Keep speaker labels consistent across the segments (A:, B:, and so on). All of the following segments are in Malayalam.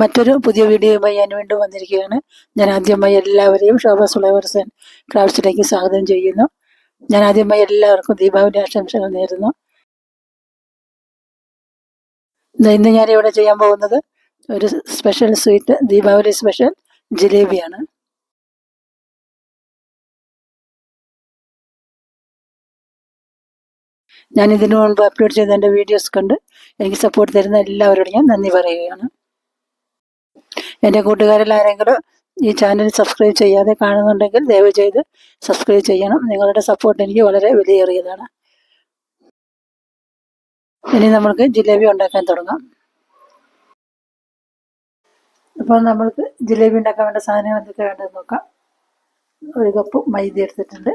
A: മറ്റൊരു പുതിയ വീഡിയോയുമായി ഞാൻ വീണ്ടും വന്നിരിക്കുകയാണ്. ഞാൻ ആദ്യമായി എല്ലാവരെയും ശോഭ സുളവർസൻ ക്രാഫ്റ്റിലേക്ക് സ്വാഗതം ചെയ്യുന്നു. ഞാൻ ആദ്യമായി എല്ലാവർക്കും ദീപാവലി ആശംസകൾ നേരുന്നു. ഇന്ന് ഞാൻ ഇവിടെ ചെയ്യാൻ പോകുന്നത് ഒരു സ്പെഷ്യൽ സ്വീറ്റ് ദീപാവലി സ്പെഷ്യൽ ജിലേബിയാണ്. ഞാൻ ഇതിനു മുൻപ് അപ്ലോഡ് ചെയ്ത എന്റെ വീഡിയോസ് കണ്ട് എനിക്ക് സപ്പോർട്ട് തരുന്ന എല്ലാവരോടും ഞാൻ നന്ദി പറയുകയാണ്. എന്റെ കൂട്ടുകാരിൽ ആരെങ്കിലും ഈ ചാനൽ സബ്സ്ക്രൈബ് ചെയ്യാതെ കാണുന്നുണ്ടെങ്കിൽ ദയവ് ചെയ്ത് സബ്സ്ക്രൈബ് ചെയ്യണം. നിങ്ങളുടെ സപ്പോർട്ട് എനിക്ക് വളരെ വിലയേറിയതാണ്. ഇനി നമ്മൾക്ക് ജിലേബി ഉണ്ടാക്കാൻ തുടങ്ങാം. അപ്പോൾ നമ്മൾക്ക് ജിലേബി ഉണ്ടാക്കാൻ വേണ്ട സാധനങ്ങൾ എന്തൊക്കെ വേണ്ടതെന്ന് നോക്കാം. ഒരു കപ്പ് മൈദ എടുത്തിട്ടുണ്ട്.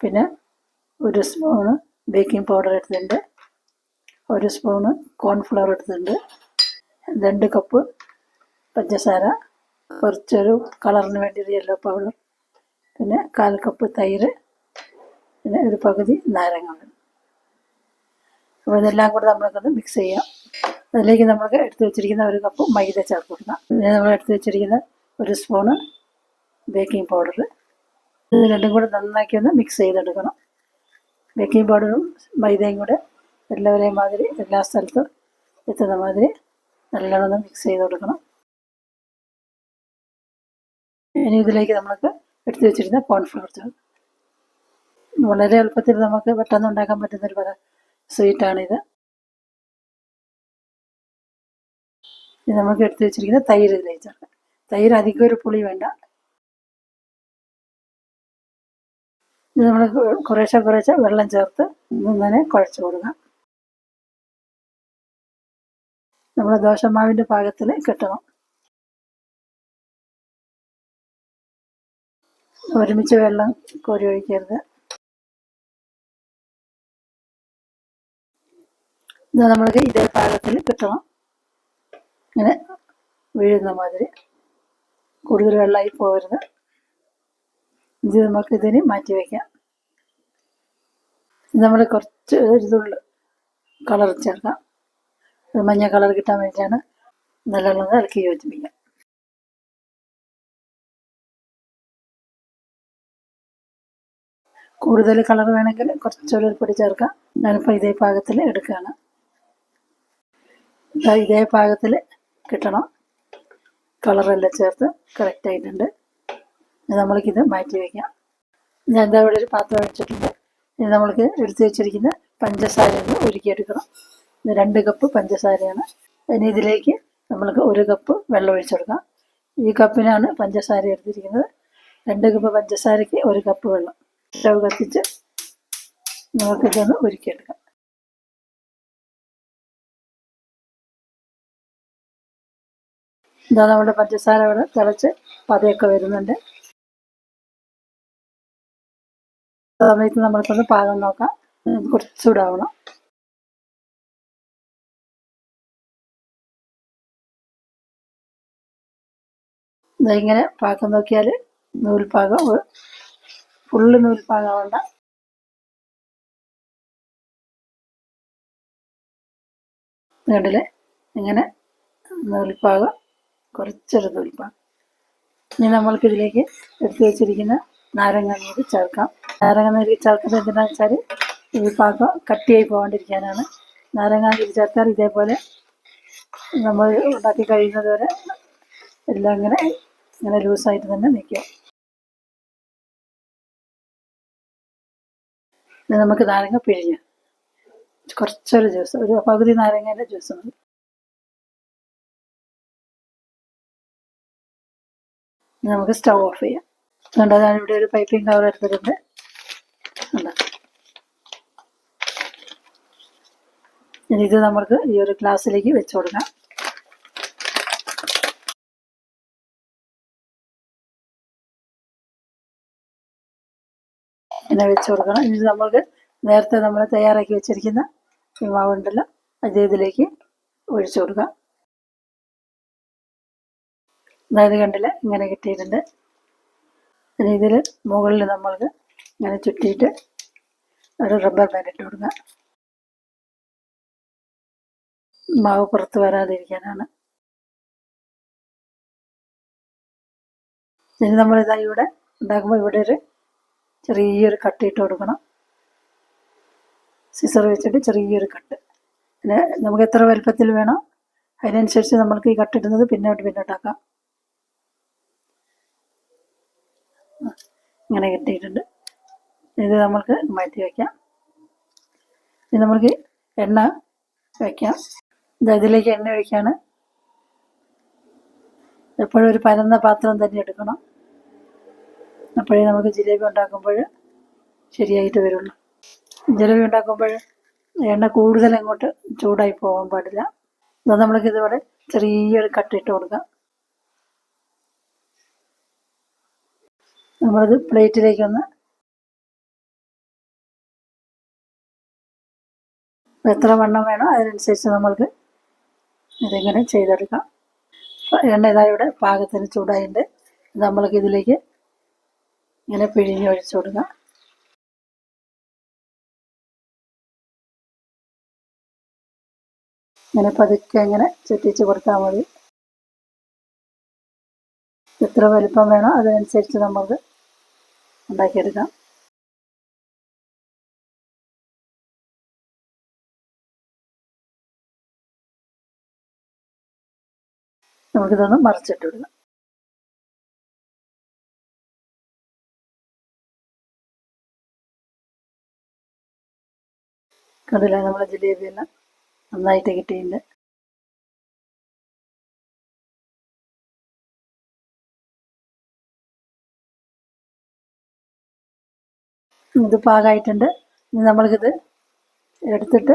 A: പിന്നെ ഒരു സ്പൂണ് ബേക്കിംഗ് പൗഡർ എടുത്തിട്ടുണ്ട്. ഒരു സ്പൂണ് കോൺഫ്ലവർ എടുത്തിട്ടുണ്ട്. രണ്ട് കപ്പ് പഞ്ചസാര കുറച്ചൊരു കളറിന് വേണ്ടി ഒരു യെല്ലോ പൗഡർ പിന്നെ കാൽ കപ്പ് തൈര് പിന്നെ ഒരു പകുതി നാരങ്ങ അപ്പോൾ ഇതെല്ലാം കൂടെ നമ്മൾക്കത് മിക്സ് ചെയ്യാം. അതിലേക്ക് നമുക്ക് എടുത്തു വെച്ചിരിക്കുന്ന ഒരു കപ്പ് മൈദ ചേർത്ത് കൊടുക്കാം. പിന്നെ നമ്മൾ എടുത്തു വെച്ചിരിക്കുന്ന ഒരു സ്പൂണ് ബേക്കിംഗ് പൗഡർ ഇത് രണ്ടും കൂടെ നന്നാക്കി ഒന്ന് മിക്സ് ചെയ്തെടുക്കണം. ബേക്കിംഗ് പൗഡറും മൈദയും കൂടെ എല്ലാവരെയും മാതിരി എല്ലാ സ്ഥലത്തും എത്തുന്ന മാതിരി നല്ലോണം മിക്സ് ചെയ്ത് കൊടുക്കണം ഇനി ഇതിലേക്ക് നമുക്ക് എടുത്തു വെച്ചിരുന്ന കോൺഫ്ലവർ ചേർക്കും വളരെ എളുപ്പത്തിൽ നമുക്ക് പെട്ടെന്ന് ഉണ്ടാക്കാൻ പറ്റുന്നൊരു പല സ്വീറ്റാണിത് ഇത് നമുക്ക് എടുത്തു വെച്ചിരിക്കുന്ന തൈര് ഇതിലേക്ക് ചേർക്കാം. തൈര് അധികം ഒരു പുളി വേണ്ട. ഇത് നമ്മൾ കുറേശ്ശെ കുറേശ്ശെ വെള്ളം ചേർത്ത് ഇങ്ങനെ കുഴച്ച് കൊടുക്കാം. നമ്മൾ ദോശമാവിന്റെ പാകത്തിൽ കിട്ടണം. ഒരുമിച്ച് വെള്ളം കോരി ഒഴിക്കരുത്. ഇത് നമ്മൾക്ക് ഇതേ പാകത്തിൽ കിട്ടണം. ഇങ്ങനെ വീഴുന്ന മാതിരി. കൂടുതൽ വെള്ളമായി പോകരുത്. ഇത് നമുക്ക് ഇതിന് മാറ്റി വയ്ക്കാം നമ്മൾ കുറച്ച് ഒരിതുള്ളു കളർ ചേർക്കാം. മഞ്ഞ കളർ കിട്ടാൻ വേണ്ടിയിട്ടാണ് നല്ലോണം ഇളക്കി യോജിപ്പിക്കാം കൂടുതൽ കളർ വേണമെങ്കിൽ കുറച്ച് പൊടി ചേർക്കാം. ഞാനിപ്പോൾ ഇതേ പാകത്തിൽ എടുക്കുകയാണ്. ഇതേ പാകത്തിൽ കിട്ടണം. കളറെല്ലാം ചേർത്ത് കറക്റ്റ് ആയിട്ടുണ്ട്. നമ്മൾക്കിത് മാറ്റി വയ്ക്കാം ഞാൻ എന്താ ഇവിടെ ഒരു പാത്രം വെച്ചിട്ടുണ്ട്. ഇനി നമ്മൾക്ക് എടുത്തു വെച്ചിരിക്കുന്ന പഞ്ചസാര ഒന്ന് ഉരുക്കിയെടുക്കണം. ഇത് രണ്ട് കപ്പ് പഞ്ചസാരയാണ്. ഇനി ഇതിലേക്ക് നമ്മൾക്ക് ഒരു കപ്പ് വെള്ളം ഒഴിച്ചെടുക്കാം ഈ കപ്പിനാണ് പഞ്ചസാര എടുത്തിരിക്കുന്നത്. രണ്ട് കപ്പ് പഞ്ചസാരയ്ക്ക് ഒരു കപ്പ് വെള്ളം. സ്റ്റവ് കത്തിച്ച് നമുക്കിതൊന്ന് ഒരുക്കിയെടുക്കാം ഇതാ നമ്മുടെ പഞ്ചസാര ഇവിടെ തിളച്ച് പതയൊക്കെ വരുന്നുണ്ട്. സമയത്ത് നമ്മൾക്കൊന്ന് പാകം നോക്കാം. കുറച്ചുകൂടാവണം ഇങ്ങനെ പാകം നോക്കിയാൽ നൂൽപ്പാകം ഫുള്ള് നൂൽപ്പാകാവണ്ട കണ്ടില്ലേ ഇങ്ങനെ നൂൽപ്പാകം കുറച്ചൊരു നൂൽപ്പാകം. ഇനി നമ്മൾക്കിതിലേക്ക് എടുത്തു വെച്ചിരിക്കുന്ന നാരങ്ങ നീര് ചേർക്കാം. നാരങ്ങ നീര് ചേർക്കുന്നത് എന്തിനാണെന്ന് വെച്ചാൽ ഈ പാകം കട്ടിയായി പോകാണ്ടിരിക്കാനാണ് നാരങ്ങ നീര് ചേർത്താൽ ഇതേപോലെ നമ്മൾ ഉണ്ടാക്കി കഴിയുന്നത് വരെ എല്ലാം ഇങ്ങനെ ഇങ്ങനെ ലൂസായിട്ട് തന്നെ നിൽക്കും. നമുക്ക് നാരങ്ങ പിഴിഞ്ഞ് കുറച്ചൊരു ജ്യൂസ് ഒരു പകുതി നാരങ്ങേന്റെ ജ്യൂസ് മതി. നമുക്ക് സ്റ്റൗ ഓഫ് ചെയ്യാം. അതുകൊണ്ട് അതാണ് ഇവിടെ ഒരു പൈപ്പിംഗ് കവർ എടുത്തിട്ടുണ്ട്. ഇത് നമുക്ക് ഈ ഒരു ഗ്ലാസ്സിലേക്ക് വെച്ച് കൊടുക്കാം. ഇങ്ങനെ വെച്ച് കൊടുക്കണം. ഇനി നമ്മൾക്ക് നേരത്തെ നമ്മൾ തയ്യാറാക്കി വെച്ചിരിക്കുന്ന ഈ മാവുണ്ടല്ലോ അത് ഇതിലേക്ക് ഒഴിച്ചു കൊടുക്കാം അതായത് കണ്ടില്ല? ഇങ്ങനെ കിട്ടിയിട്ടുണ്ട്. ഇനി ഇതിൽ മുകളിൽ നമ്മൾക്ക് ഇങ്ങനെ ചുറ്റിയിട്ട് ഒരു റബ്ബർ ബാൻഡ് ഇട്ട് കൊടുക്കുക. മാവ് പുറത്ത് വരാതിരിക്കാനാണ്. ഇനി നമ്മളിതായി ഇവിടെ ഉണ്ടാക്കുമ്പോൾ ഇവിടെ ഒരു ചെറിയൊരു കട്ട് ഇട്ട് കൊടുക്കണം. സിസർ വെച്ചിട്ട് ചെറിയൊരു കട്ട്. പിന്നെ നമുക്ക് എത്ര വലുപ്പത്തിൽ വേണം അതിനനുസരിച്ച് നമ്മൾക്ക് ഈ കട്ടിടുന്നത് പിന്നോട്ട് പിന്നോട്ടാക്കാം. ഇങ്ങനെ കിട്ടിയിട്ടുണ്ട്. ഇത് നമ്മൾക്ക് മാറ്റി വയ്ക്കാം ഇത് നമ്മൾക്ക് എണ്ണ വയ്ക്കാം ഇത് അതിലേക്ക് എണ്ണ ഒഴിക്കാണ്. എപ്പോഴും ഒരു പരന്ന പാത്രം തന്നെ എടുക്കണം. അപ്പോഴേ നമുക്ക് ജിലേബി ഉണ്ടാക്കുമ്പോൾ ശരിയായിട്ട് വരുള്ളൂ. ജിലേബി ഉണ്ടാക്കുമ്പോൾ എണ്ണ കൂടുതൽ അങ്ങോട്ട് ചൂടായി പോകാൻ പാടില്ല. എന്നാൽ നമ്മൾക്ക് ഇതുപോലെ ചെറിയൊരു കട്ടിട്ട് കൊടുക്കാം. നമ്മളത് പ്ലേറ്റിലേക്കൊന്ന് എത്ര വണ്ണം വേണോ അതിനനുസരിച്ച് നമ്മൾക്ക് ഇതിങ്ങനെ ചെയ്തെടുക്കാം. എണ്ണ ഇതാ ഇവിടെ പാകത്തിന് ചൂടായിട്ടുണ്ട്. നമ്മൾക്ക് ഇതിലേക്ക് ഇങ്ങനെ പിഴിഞ്ഞ് ഒഴിച്ചു കൊടുക്കുക ഇങ്ങനെ പതുക്കെ ഇങ്ങനെ ചുറ്റിച്ച് കൊടുത്താൽ മതി. എത്ര വലിപ്പം വേണോ അതിനനുസരിച്ച് നമുക്ക് ഉണ്ടാക്കിയെടുക്കാം. നമുക്കിതൊന്ന് മറിച്ചിട്ട് കണ്ടില്ല? നമ്മളെ ജിലേബി എല്ലാം നന്നായിട്ട് കിട്ടിയിട്ടുണ്ട്. ഇത് പാകമായിട്ടുണ്ട് നമ്മൾക്കിത് എടുത്തിട്ട്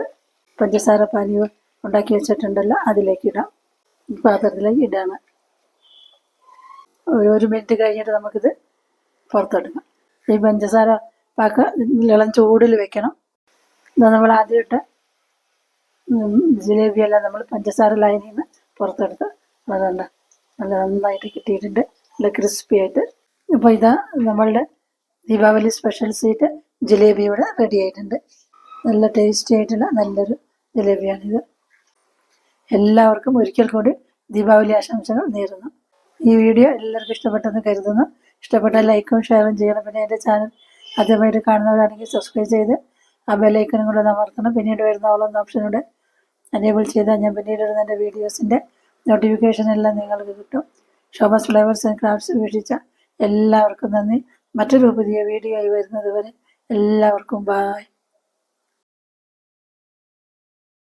A: പഞ്ചസാര പാനി ഉണ്ടാക്കി വെച്ചിട്ടുണ്ടല്ലോ അതിലേക്ക് ഇടാം. പാത്രത്തിലേക്ക് ഇടാണ്. ഒരു ഒരു മിനിറ്റ് കഴിഞ്ഞിട്ട് നമുക്കിത് പുറത്തെടുക്കാം. ഈ പഞ്ചസാര പാക്ക ഇളം ചൂടിൽ വെക്കണം. നമ്മൾ ആദ്യമായിട്ട് ജിലേബിയെല്ലാം നമ്മൾ പഞ്ചസാര ലൈനിൽ നിന്ന് പുറത്തെടുത്ത് അതുകൊണ്ട് നല്ല നന്നായിട്ട് കിട്ടിയിട്ടുണ്ട്. നല്ല ക്രിസ്പി ആയിട്ട്. അപ്പോൾ ഇതാ നമ്മളുടെ ദീപാവലി സ്പെഷ്യൽ സീറ്റ് ജിലേബി ഇവിടെ റെഡി ആയിട്ടുണ്ട്. നല്ല ടേസ്റ്റി ആയിട്ടുള്ള നല്ലൊരു ജിലേബിയാണിത്. എല്ലാവർക്കും ഒരിക്കൽ കൂടി ദീപാവലി ആശംസകൾ നേരുന്നു. ഈ വീഡിയോ എല്ലാവർക്കും ഇഷ്ടപ്പെട്ടെന്ന് കരുതുന്നു. ഇഷ്ടപ്പെട്ട ലൈക്കും ഷെയറും ചെയ്യണം. പിന്നെ എന്റെ ചാനൽ ആദ്യമായിട്ട് കാണുന്നവരാണെങ്കിൽ സബ്സ്ക്രൈബ് ചെയ്ത് ആ ബെല്ലൈക്കനും കൂടെ അമർത്തണം. പിന്നീട് വരുന്ന ഓളം ഓപ്ഷനൂടെ എനേബിൾ ചെയ്താൽ ഞാൻ പിന്നീട് ഇടുന്ന എന്റെ വീഡിയോസിന്റെ നോട്ടിഫിക്കേഷൻ എല്ലാം നിങ്ങൾക്ക് കിട്ടും. ഷോമസ് ഫ്ലേവേഴ്സ് ആൻഡ് ക്രാഫ്റ്റ്സ് വീക്ഷിച്ച എല്ലാവർക്കും നന്ദി. മറ്റൊരു പുതിയ വീഡിയോ ആയി വരുന്നത് വരെ എല്ലാവർക്കും ബായ്